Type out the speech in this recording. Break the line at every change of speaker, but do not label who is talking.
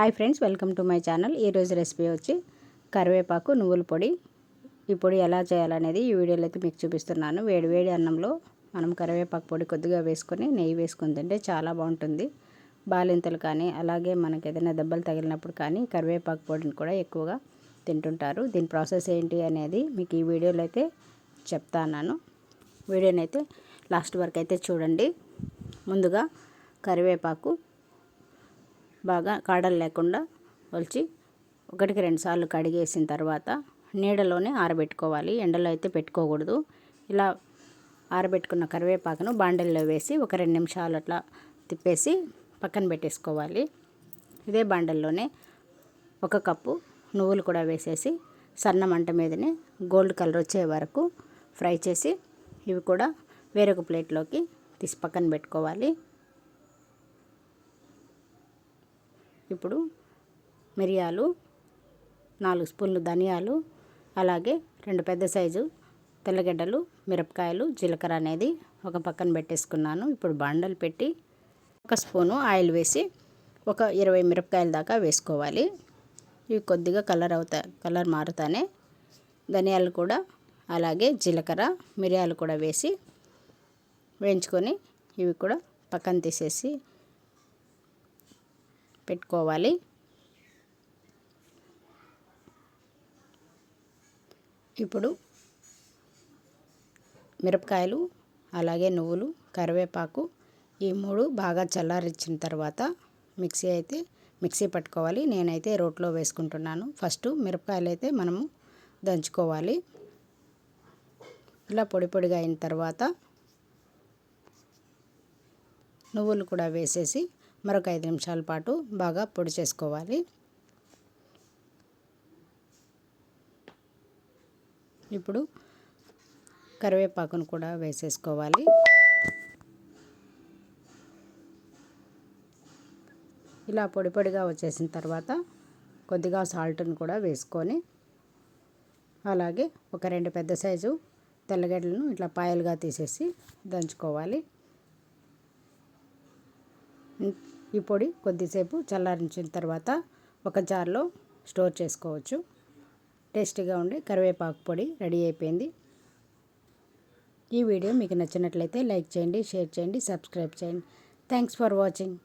Hi friends welcome to my channel. ఈరోజు recipe వచ్చి కరివేపాకు నువ్వుల పొడి. ఈ పొడి ఎలా చేయాలనేది ఈ వీడియోలో అయితే మీకు చూపిస్తున్నాను. వేడివేడి అన్నంలో మనం కరివేపాకు పొడి కొద్దిగా వేసుకొని నెయ్యి వేసుకుని తింటే చాలా బాగుంటుంది. బాలింతలు కానీ అలాగే మనకి ఏదైనా దెబ్బలు తగిలినప్పుడు కానీ కరివేపాకు పొడిని కూడా ఎక్కువగా తింటుంటారు. దీని ప్రాసెస్ ఏంటి అనేది మీకు ఈ వీడియోలో అయితే చెప్తాను వీడియోని అయితే లాస్ట్ వరకు అయితే చూడండి. ముందుగా కరివేపాకు బాగా కాడలు లేకుండా ఒలిచి ఒకటికి రెండు సార్లు కడిగేసిన తర్వాత నీడలోనే ఆరబెట్టుకోవాలి. ఎండలో అయితే పెట్టుకోకూడదు. ఇలా ఆరబెట్టుకున్న కరివేపాకును బాండల్లో వేసి ఒక రెండు నిమిషాలు అట్లా తిప్పేసి పక్కన పెట్టేసుకోవాలి. ఇదే బాండల్లోనే ఒక కప్పు నువ్వులు కూడా వేసేసి సన్న మంట మీదనే గోల్డ్ కలర్ వచ్చే వరకు ఫ్రై చేసి ఇవి కూడా వేరొక ప్లేట్లోకి తీసి పక్కన పెట్టుకోవాలి. ఇప్పుడు మిరియాలు నాలుగు స్పూన్లు ధనియాలు అలాగే రెండు పెద్ద సైజు తెల్లగడ్డలు మిరపకాయలు జీలకర్ర అనేది ఒక పక్కన పెట్టేసుకున్నాను. ఇప్పుడు బండలు పెట్టి ఒక స్పూను ఆయిల్ వేసి ఒక ఇరవై మిరపకాయల దాకా వేసుకోవాలి. ఇవి కొద్దిగా కలర్ అవుతా కలర్ మారుతానే. ధనియాలు కూడా అలాగే జీలకర్ర మిరియాలు కూడా వేసి వేయించుకొని ఇవి కూడా పక్కన తీసేసి పెట్టుకోవాలి. ఇప్పుడు మిరపకాయలు అలాగే నువ్వులు కరివేపాకు ఈ మూడు బాగా చల్లారిచ్చిన తర్వాత మిక్సీ అయితే మిక్సీ పట్టుకోవాలి. నేనైతే రోట్లో వేసుకుంటున్నాను. ఫస్ట్ మిరపకాయలు అయితే మనము దంచుకోవాలి. ఇలా పొడి పొడిగా అయిన తర్వాత నువ్వులు కూడా వేసేసి మరొక ఐదు నిమిషాల పాటు బాగా పొడి చేసుకోవాలి. ఇప్పుడు కరివేపాకును కూడా వేసేసుకోవాలి. ఇలా పొడి పొడిగా వచ్చేసిన తర్వాత కొద్దిగా సాల్ట్ని కూడా వేసుకొని అలాగే ఒక రెండు పెద్ద సైజు తెల్లగడ్డలను ఇట్లా పాయలుగా తీసేసి దంచుకోవాలి. ఈ పొడి కొద్దిసేపు చల్లారించిన తర్వాత ఒక జార్లో స్టోర్ చేసుకోవచ్చు. టేస్టీగా ఉండే కరివేపాకు పొడి రెడీ అయిపోయింది. ఈ వీడియో మీకు నచ్చినట్లయితే లైక్ చేయండి షేర్ చేయండి సబ్స్క్రైబ్ చేయండి. Thanks for watching